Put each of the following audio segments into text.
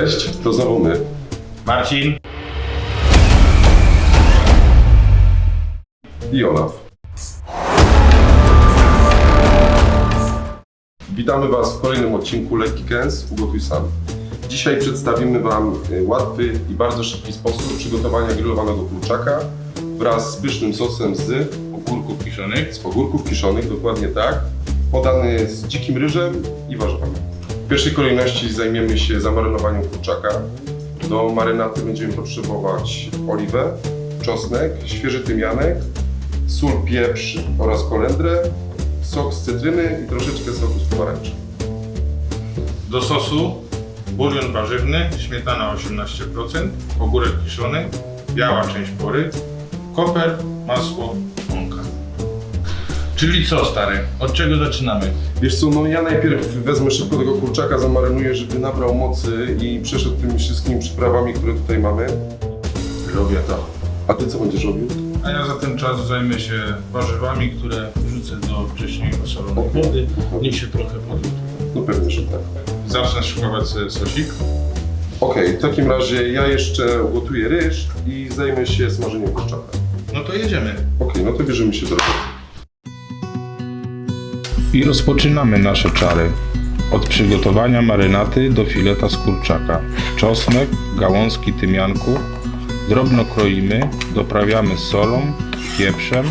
Cześć, to znowu my. Marcin. i Olaf. Witamy Was w kolejnym odcinku Lekki Kęs Ugotuj Sam. Dzisiaj przedstawimy Wam y, łatwy i bardzo szybki sposób przygotowania grillowanego kurczaka wraz z pysznym sosem z Ogórków kiszonych. z ogórków kiszonych, dokładnie tak, podany z dzikim ryżem i warzywami. Pierwszej kolejności zajmiemy się zamarynowaniem kurczaka. Do marynaty będziemy potrzebować oliwę, czosnek, świeży tymianek, sól, pieprz oraz kolendrę, sok z cytryny i troszeczkę soku z pomarańczy. Do sosu bulion warzywny, śmietana 18%, ogórek kiszony, biała część pory, koper, masło. Czyli co stary? Od czego zaczynamy? Wiesz co, no ja najpierw wezmę szybko tego kurczaka, zamarynuję, żeby nabrał mocy i przeszedł tymi wszystkimi przyprawami, które tutaj mamy. Robię to. A ty co będziesz robił? A ja za ten czas zajmę się warzywami, które wrzucę do wcześniej osolonej Okej. wody. Niech się trochę podgotują. No pewnie, że tak. Zacznę szykować sobie sosik. Okej, w takim razie ja jeszcze ugotuję ryż i zajmę się smażeniem kurczaka. No to jedziemy. Okej, no to bierzemy się do roboty. I rozpoczynamy nasze czary. Od przygotowania marynaty do fileta z kurczaka. Czosnek, gałązki tymianku. Drobno kroimy, doprawiamy solą, pieprzem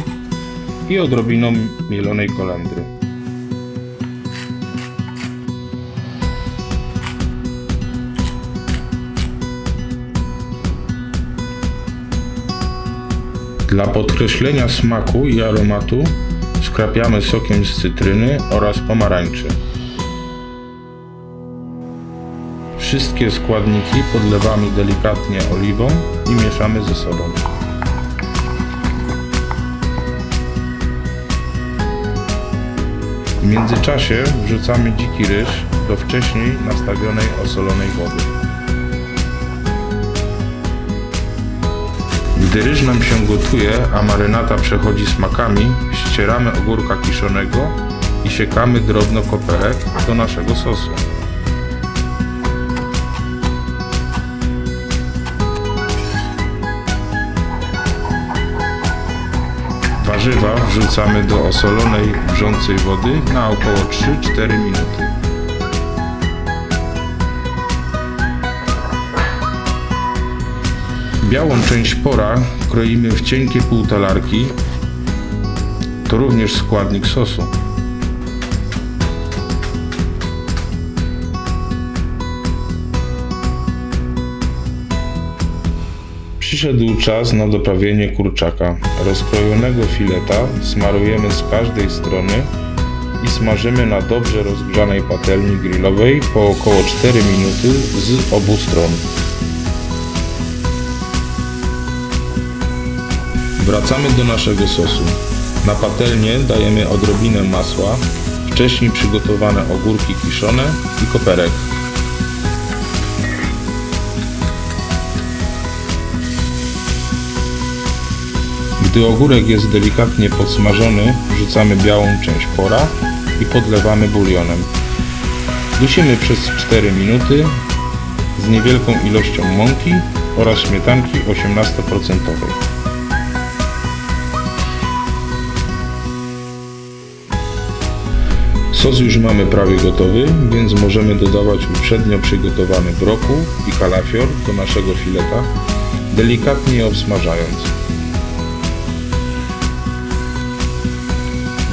i odrobiną mielonej kolendry. Dla podkreślenia smaku i aromatu skrapiamy sokiem z cytryny oraz pomarańczy. Wszystkie składniki podlewamy delikatnie oliwą i mieszamy ze sobą. W międzyczasie wrzucamy dziki ryż do wcześniej nastawionej osolonej wody. Gdy ryż nam się gotuje, a marynata przechodzi smakami, ścieramy ogórka kiszonego i siekamy drobno koperek do naszego sosu. Warzywa wrzucamy do osolonej, wrzącej wody na około 3-4 minuty. Białą część pora kroimy w cienkie półtalarki. To również składnik sosu. Przyszedł czas na doprawienie kurczaka. Rozkrojonego fileta smarujemy z każdej strony i smażymy na dobrze rozgrzanej patelni grillowej po około 4 minuty z obu stron. Wracamy do naszego sosu. Na patelnię dajemy odrobinę masła, wcześniej przygotowane ogórki kiszone i koperek. Gdy ogórek jest delikatnie podsmażony, wrzucamy białą część pora i podlewamy bulionem. Dusimy przez 4 minuty z niewielką ilością mąki oraz śmietanki 18%. Sos już mamy prawie gotowy, więc możemy dodawać uprzednio przygotowany brokuł i kalafior do naszego fileta, delikatnie je obsmażając.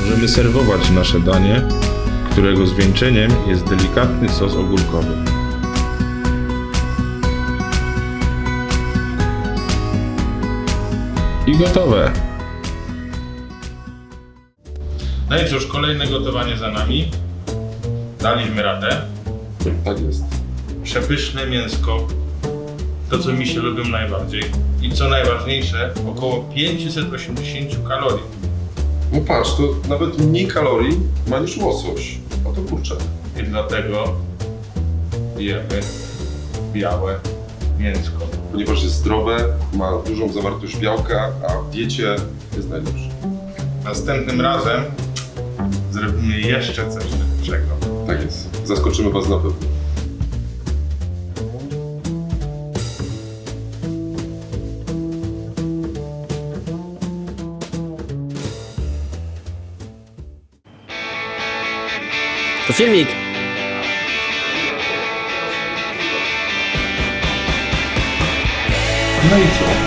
Możemy serwować nasze danie, którego zwieńczeniem jest delikatny sos ogórkowy. I gotowe! No i cóż, kolejne gotowanie za nami. Daliśmy radę. Tak jest. Przepyszne mięsko. To, co mi się lubią najbardziej. I co najważniejsze, około 580 kalorii. No patrz, to nawet mniej kalorii ma niż łosoś. A to kurczak. I dlatego jemy białe mięsko. Ponieważ jest zdrowe, ma dużą zawartość białka, a w diecie jest najlepsze. Następnym razem zrobimy jeszcze coś lepszego. Tak jest. Zaskoczymy Was na pewno. To filmik. No i co?